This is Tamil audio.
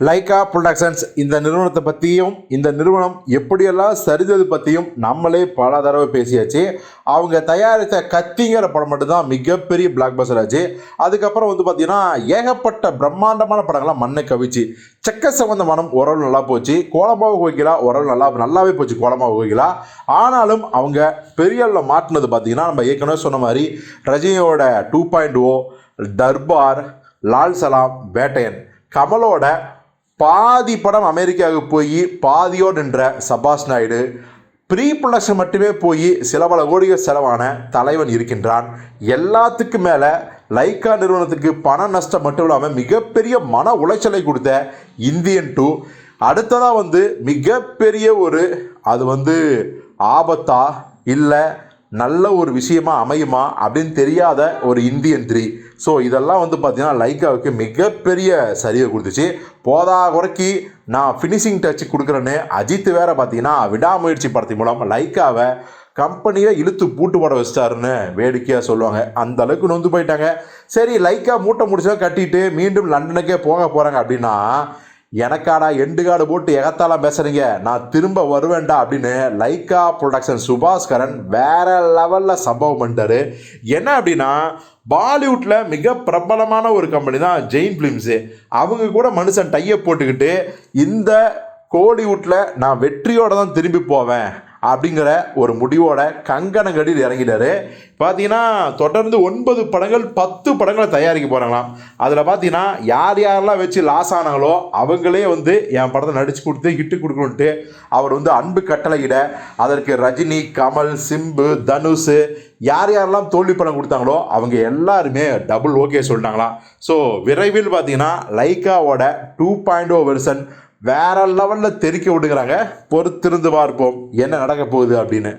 லைகா ப்ரொடக்ஷன்ஸ் இந்த நிறுவனத்தை பற்றியும் இந்த நிறுவனம் எப்படியெல்லாம் சரிந்தது பற்றியும் நம்மளே பல தடவை பேசியாச்சு. அவங்க தயாரித்த கத்திங்கிற படம் மட்டும்தான் மிகப்பெரிய பிளாக் பஸ்டர் ஆச்சு. அதுக்கப்புறம் வந்து பார்த்தீங்கன்னா ஏகப்பட்ட பிரம்மாண்டமான படங்கள்லாம் மண்ணை கவிச்சு செக்க சம்பந்த மனம் உறவு நல்லா போச்சு. கோலமாவு கோகிலா உறவு நல்லா நல்லாவே போச்சு கோலமாவு கோகிலா. ஆனாலும் அவங்க பெரிய அளவில் மாட்டினது பார்த்தீங்கன்னா நம்ம ஏற்கனவே சொன்ன மாதிரி ரஜினியோட two point O Darbar Lal Salaam Vettaiyan கமலோட பாதி படம் அமெரிக்காவுக்கு போய் பாதியோடு நின்ற சபாஷ் நாயுடு ப்ரீ ப்ரொடக்ஷன் மட்டுமே போய் சில பல கோடிகள் செலவான தலைவன் இருக்கின்றான். எல்லாத்துக்கும் மேலே லைக்கா நிறுவனத்துக்கு பண நஷ்டம் மட்டும் இல்லாமல் மிகப்பெரிய மன உளைச்சலை கொடுத்த இந்தியன் டூ அடுத்ததாக வந்து மிகப்பெரிய ஒரு அது வந்து ஆபத்தா இல்லை நல்ல ஒரு விஷயமா அமையுமா அப்படின்னு தெரியாத ஒரு இந்தியன் த்ரீ. ஸோ இதெல்லாம் வந்து பார்த்தீங்கன்னா லைக்காவுக்கு மிகப்பெரிய சரிவை கொடுத்துச்சு. போதா குறைக்கி நான் ஃபினிஷிங் டச் கொடுக்குறேன்னு அஜித் வேற பார்த்தீங்கன்னா விடாமுயற்சி படத்தின் மூலம் லைக்காவை கம்பெனியை இழுத்து பூட்டு போட வச்சிட்டாருன்னு வேடிக்கையாக சொல்லுவாங்க. அந்த அளவுக்கு நொந்து போயிட்டாங்க. சரி லைக்காக மூட்டை முடிச்சா கட்டிட்டு மீண்டும் லண்டனுக்கே போக போகிறாங்க அப்படின்னா எனக்காடா எண்டு கார்டு போட்டு எகத்தாலாம் பேசுறீங்க. நான் திரும்ப வருவேன்டா அப்படின்னு லைக்கா ப்ரொடக்ஷன் சுபாஸ்கரன் வேற லெவலில் சம்பவம் பண்ணிட்டாரு. என்ன அப்படின்னா பாலிவுட்டில் மிக பிரபலமான ஒரு கம்பெனி தான் ஜெயின் ஃபிலிம்ஸு அவங்க கூட மனுஷன் டையை போட்டுக்கிட்டு இந்த கோலிவுட்டில் நான் வெற்றியோடு தான் திரும்பி போவேன். அப்படிங்கிற ஒரு முடிவோட கங்கணங்கடியில் இறங்கினாரு பார்த்தீங்கன்னா தொடர்ந்து ஒன்பது படங்கள் பத்து படங்களை தயாரிக்க போகிறாங்களாம் அதில் பார்த்தீங்கன்னா யார் யாரெல்லாம் வச்சு லாஸ் ஆனாங்களோ அவங்களே வந்து என் படத்தை நடிச்சு கொடுத்து ஹிட்டு கொடுக்கணுன்ட்டு அவர் வந்து அன்பு கட்டளையிட அதற்கு ரஜினி கமல் சிம்பு தனுஷ் யார் யாரெல்லாம் தோல்வி படம் கொடுத்தாங்களோ அவங்க எல்லாருமே டபுள் ஓகே சொல்லிட்டாங்களாம். ஸோ விரைவில் பார்த்தீங்கன்னா லைக்காவோட டூ பாயிண்ட் ஓ வெர்சன் வேற லெவலில் தெறிக்க விடுங்கிறாங்க பொறுத்திருந்து பார்ப்போம். என்ன நடக்க போகுது அப்படின்னு.